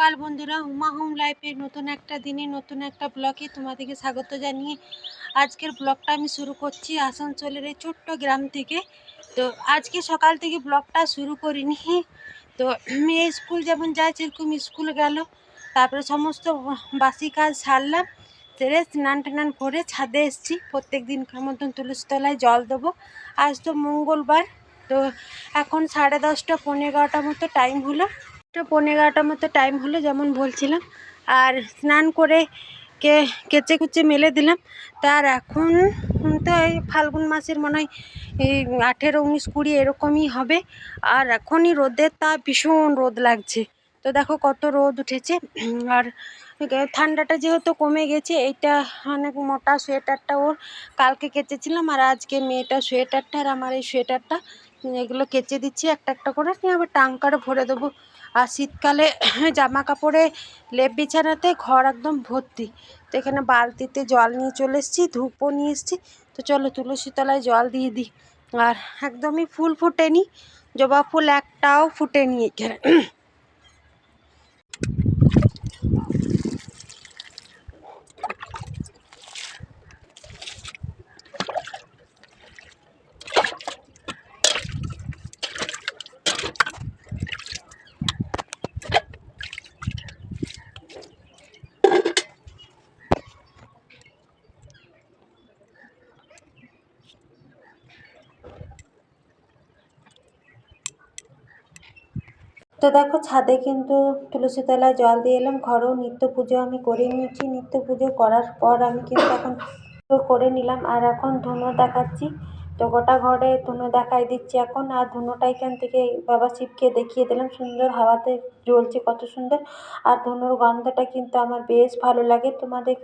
সকাল বন্ধুরা, উমা হোম লাইফের নতুন একটা দিনে, নতুন একটা ব্লগে তোমাদেরকে স্বাগত জানিয়ে আজকের ব্লগটা আমি শুরু করছি আসানসোলের এই ছোট্ট গ্রাম থেকে। তো আজকে সকাল থেকে ব্লগটা শুরু করিনি। তো মেয়ে স্কুল যেমন যায় সেরকম স্কুল গেল। তারপরে সমস্ত বাসি কাজ সারলাম, সেরে স্নান টান করে ছাদে এসেছি। প্রত্যেক দিনকার মতন তুলসী তলায় জল দেবো। আজ তো মঙ্গলবার, তো এখন সাড়ে দশটা, পনেরো এগারোটার মতো টাইম হলো। তো পনেরো এগারোটার মতো টাইম হলো যেমন বলছিলাম। আর স্নান করে কে কেচে কুচে মেলে দিলাম। তার এখন তো এই ফাল্গুন মাসের মনে হয় এই আঠেরো, উনিশ, কুড়ি এরকমই হবে। আর এখনই রোদের তা ভীষণ রোদ লাগছে। তো দেখো কত রোদ উঠেছে। আর ঠান্ডাটা যেহেতু কমে গেছে, এইটা অনেক মোটা সোয়েটারটা ওর কালকে কেচেছিলাম। আর আজকে মেয়েটা সোয়েটারটা আর আমার এই সোয়েটারটা, এগুলো কেচে দিচ্ছি, একটা একটা করে। আবার টাঙ্কারে ভরে দেবো। আর শীতকালে জামা কাপড়ে লেপ বিছানাতে ঘর একদম ভর্তি। তো এখানে বালতিতে জল নিয়ে চলে এসেছি, ধূপও নিয়ে এসেছি। তো চলো তুলসী তলায় জল দিয়ে দিই। আর একদমই ফুল ফোটেনি, জবা ফুল একটাও ফুটেনি এখানে। তো দেখো ছাদে কিন্তু তুলসী তলায় জল দিয়ে এলাম, ঘরেও নিত্য পুজো আমি করে নিয়েছি। নিত্য পুজো করার পর আমি কিন্তু এখন করে নিলাম। আর এখন ধুনো দেখাচ্ছি। তো গোটা ঘরে ধুনো দেখাই দিচ্ছি এখন। আর ধুনোটা এখান থেকে বাবা শিবকে দেখিয়ে দিলাম। সুন্দর হাওয়াতে জ্বলছে, কত সুন্দর। আর ধুনোর গন্ধটা কিন্তু আমার বেশ ভালো লাগে, তোমাদের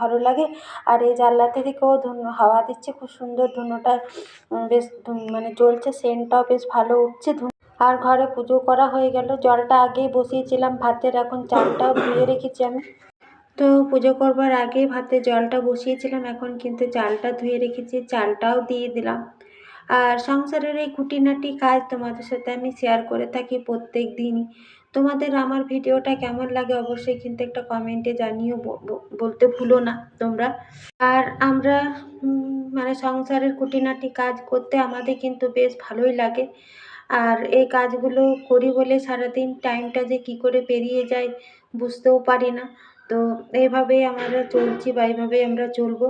ভালো লাগে। আর এই জানলাতে থেকেও ধুনো, হাওয়া দিচ্ছে। খুব সুন্দর ধুনোটা বেশ মানে জ্বলছে, সেন্টটাও বেশ ভালো উঠছে। আর ঘরে পুজো করা হয়ে গেল। জলটা আগেই বসিয়েছিলাম, ভাতের এখন চালটাও ধুয়ে রেখেছি আমি। তো পুজো করবার আগেই ভাতে জলটা বসিয়েছিলাম, এখন কিন্তু চালটা ধুয়ে রেখেছি, চালটাও দিয়ে দিলাম। আর সংসারের এই খুঁটিনাটি কাজ তোমাদের সাথে আমি শেয়ার করে থাকি প্রত্যেক দিনই। তোমাদের আমার ভিডিওটা কেমন লাগে অবশ্যই কিন্তু একটা কমেন্টে জানিও বলতে ভুলো না তোমরা। আর আমরা মানে সংসারের খুঁটিনাটি কাজ করতে আমাদের কিন্তু বেশ ভালোই লাগে। আর এই কাজগুলো করি বলে সারাদিন টাইমটা যে কী করে পেরিয়ে যায় বুঝতেও পারি না। তো এইভাবেই আমরা চলছি বা এইভাবেই আমরা চলবো।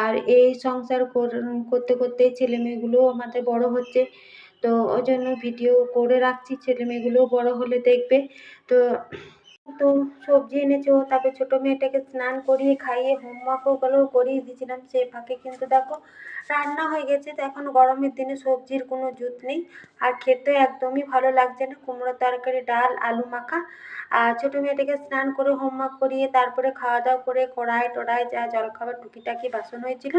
আর এই সংসার করতে করতেই ছেলেমেয়েগুলোও আমাদের বড় হচ্ছে। তো ওই জন্য ভিডিও করে রাখছি ছেলেমেয়েগুলোও বড় হলে দেখবে। তো তো সবজি এনেছে ও তারপরে ছোটো মেয়েটাকে স্নান করিয়ে খাইয়ে হোমওয়ার্কগুলোও করিয়ে দিয়েছিলাম, সে ফাঁকে কিন্তু দেখো রান্না হয়ে গেছে তো এখন গরমের দিনে সবজির কোনো জুত নেই। আর খেতে একদমই ভালো লাগছে না। কুমড়ো তরকারি, ডাল, আলু মাখা। আর ছোটো মেয়েটাকে স্নান করে, হোমওয়ার্ক করিয়ে তারপরে খাওয়া দাওয়া করে কড়াই টড়াই যা জলখাবার টুকিটাকি বাসন হয়েছিল,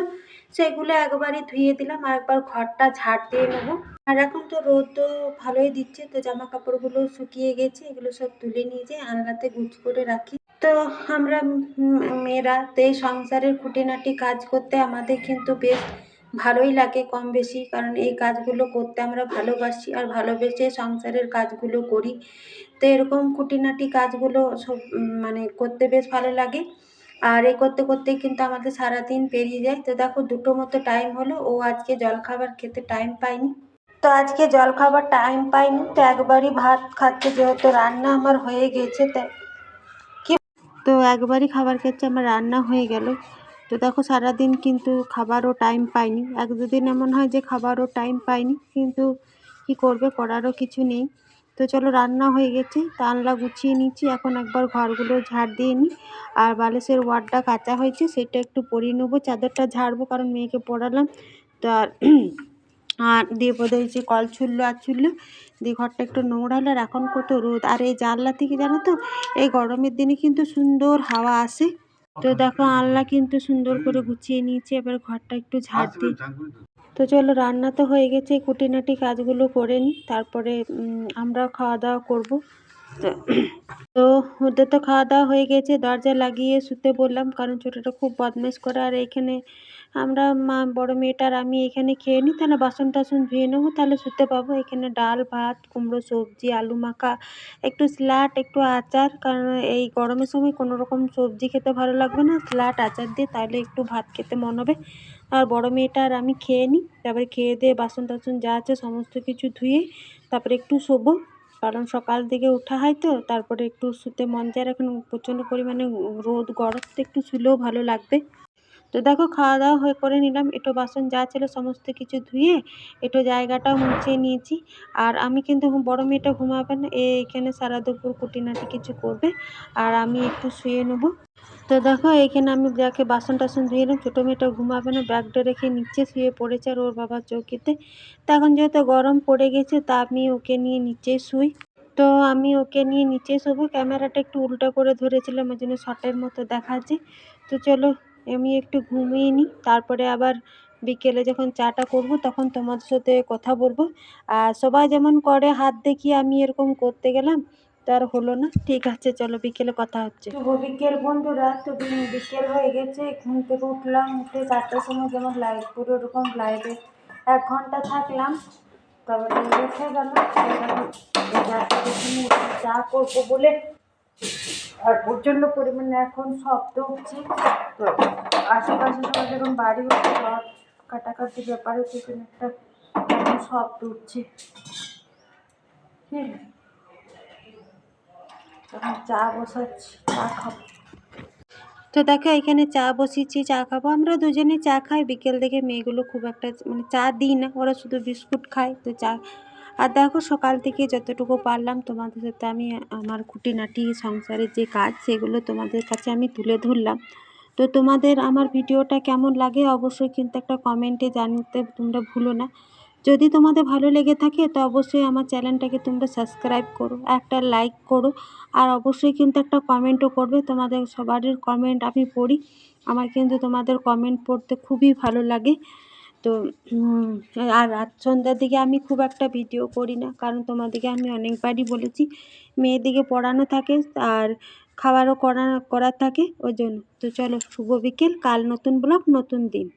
সেগুলো একবারই ধুয়ে দিলাম। আর একবার ঘরটা ঝাড় দিয়ে নেব। আর এখন তো রোদ তো ভালোই দিচ্ছে, তো জামা কাপড়গুলো শুকিয়ে গেছে, এগুলো সব তুলে নিয়ে যেয়ে আলনাতে গুছ করে রাখি। তো আমরা মেয়েরা তো এই সংসারের খুঁটিনাটি কাজ করতে আমাদের কিন্তু বেশ ভালোই লাগে কম বেশি, কারণ এই কাজগুলো করতে আমরা ভালোবাসি আর ভালোবেসে সংসারের কাজগুলো করি। তো এরকম খুঁটিনাটি কাজগুলো সব মানে করতে বেশ ভালো লাগে। আর এ করতে করতেই কিন্তু আমাদের সারাদিন পেরিয়ে যায়। তো দেখো দুটো মতো টাইম হলো, ও আজকে জলখাবার খেতে টাইম পায়নি। তো আজকে জলখাবার টাইম পাইনি তো একবারই ভাত খাচ্ছে যেহেতু রান্না আমার হয়ে গেছে, তাই কি তো একবারই খাবার খাচ্ছে আমার রান্না হয়ে গেল। তো দেখো সারাদিন কিন্তু খাবারও টাইম পাইনি। এক দুদিন এমন হয় যে খাবারও টাইম পাইনি, কিন্তু কি করবে করারও কিছু নেই। তো চলো রান্না হয়ে গেছে জানলা গুছিয়ে নিচ্ছি এখন একবার ঘরগুলো ঝাড় দিয়ে নিই। আর বালিশের ওয়ার্ডটা কাঁচা হয়েছে, সেটা একটু পরিয়ে নেব, চাদরটা ঝাড়বো, কারণ মেয়েকে পড়ালাম। তো আর আর দিয়ে বোধহয় যে কল ছুললো আর ছুললো দিয়ে ঘরটা একটু নোংরা হলো আর এখন কত রোদ। আর এই জানলা থেকে জানো তো, এই গরমের দিনে কিন্তু সুন্দর হাওয়া আসে। তো দেখো আলনা কিন্তু সুন্দর করে গুছিয়ে নিয়েছে এবার ঘরটা একটু ঝাড় দিই। তো চলো রান্না তো হয়ে গেছে কুটিনাটি কাজগুলো করে নিই তারপরে আমরা খাওয়া দাওয়া করব। তো তো ওদের তো খাওয়া দাওয়া হয়ে গেছে। দরজা লাগিয়ে শুতে বললাম, কারণ ছোটোটা খুব বদমাইশ করে। আর এখানে আমরা মা, বড় মেয়েটা আর আমি এখানে খেয়ে নিই, তাহলে বাসন টাসন ধুয়ে নেব, তাহলে শুতে পাবো। এখানে ডাল, ভাত, কুমড়ো, সবজি, আলু মাখা, একটু স্যালাড, একটু আচার, কারণ এই গরমের সময় কোনো রকম সবজি খেতে ভালো লাগবে না। স্যালাড, আচার দিয়ে তাহলে একটু ভাত খেতে মন হবে। আর বড় মেয়েটা আর আমি খেয়ে নিই, তারপরে খেয়ে দিয়ে বাসন টাসন যা আছে সমস্ত কিছু ধুয়ে, তারপরে একটু শোবো। কারণ সকাল থেকে ওঠা হয় তো, তারপরে একটু শুতে মন যায় এখন প্রচণ্ড পরিমাণে রোদ, গরম, তো একটু শুলেও ভালো লাগবে। তো দেখো, খাওয়া দাওয়া হয়ে করে নিলাম, এটো বাসন যা ছিল সমস্ত কিছু ধুয়ে, এটো জায়গাটাও মুছে নিয়েছি। আর আমি কিন্তু বড় মেয়েটা ঘুমাবে না এখানে সারা দুপুর কুটিনাটি কিছু করবে। আর আমি একটু শুয়ে নেব। তো দেখো, এখানে আমি যাকে বাসন টাসন ধুয়ে নিলাম ছোটো মেয়েটা ঘুমাবে না, ব্যাগটা রেখে নিচে শুয়ে পড়েছে আর ওর বাবার চৌকিতে। তো এখন যেহেতু গরম পড়ে গেছে, তা আমি ওকে নিয়ে নিচে শুই। তো আমি ওকে নিয়ে নিচে শোবো। ক্যামেরাটা একটু উল্টো করে ধরেছিলাম, ওই জন্য শর্টের মতো দেখাচ্ছে। তো চলো, আমি একটু ঘুমিয়ে নিই, তারপরে আবার বিকেলে যখন চাটা করব, তখন তোমাদের সাথে কথা বলব। আর সবাই যেমন করে, হাত দেখিয়ে আমি এরকম করতে গেলাম তার হলো না। ঠিক আছে, চলো বিকেলে কথা হচ্ছে। শুভ বিকেল বন্ধুরা, তো বিকেল হয়ে গেছে। ঘুম থেকে উঠলাম, উঠে চারটার সময় যেমন লাইভ পুরো ওরকম লাইভে এক ঘণ্টা থাকলাম। তারপরে উঠে গেল চা করব বলে আর প্রচণ্ড পরিমাণে এখন শব্দ উঠছে তো আশেপাশে সবাই যখন বাড়ি রথ কাটাকাটি ব্যাপার সেখানে একটা শব্দ উঠছে ঠিক চা চা খাব। তো দেখো, এখানে চা বসিয়েছি, চা খাব। আমরা দুজনে চা খাই। বিকেল থেকে মেয়েগুলো খুব একটা মানে চা দিই না, ওরা শুধু বিস্কুট খায়, তো চা। আর দেখো, সকাল থেকে যতটুকু পারলাম তোমাদের সাথে আমি, আমার খুঁটিনাটি, সংসারের যে কাজ, সেগুলো তোমাদের কাছে আমি তুলে ধরলাম। তো তোমাদের আমার ভিডিওটা কেমন লাগে, অবশ্যই কিন্তু একটা কমেন্টে জানতে তোমরা ভুলো না। যদি তোমাদের ভালো লেগে থাকে, তো অবশ্যই আমার চ্যানেলটাকে তোমরা সাবস্ক্রাইব করো, একটা লাইক করো, আর অবশ্যই কিন্তু একটা কমেন্টও করবে। তোমাদের সবারই কমেন্ট আমি পড়ি, আমার কিন্তু তোমাদের কমেন্ট পড়তে খুবই ভালো লাগে। তো আর রাত সন্ধ্যার দিকে আমি খুব একটা ভিডিও করি না, কারণ তোমাদেরকে আমি অনেকবারই বলেছি মেয়েদিকে পড়ানো থাকে, আর খাবারও করা, করার থাকে, ওই জন্য। তো চলো, শুভ বিকেল, কাল নতুন ব্লগ, নতুন দিন।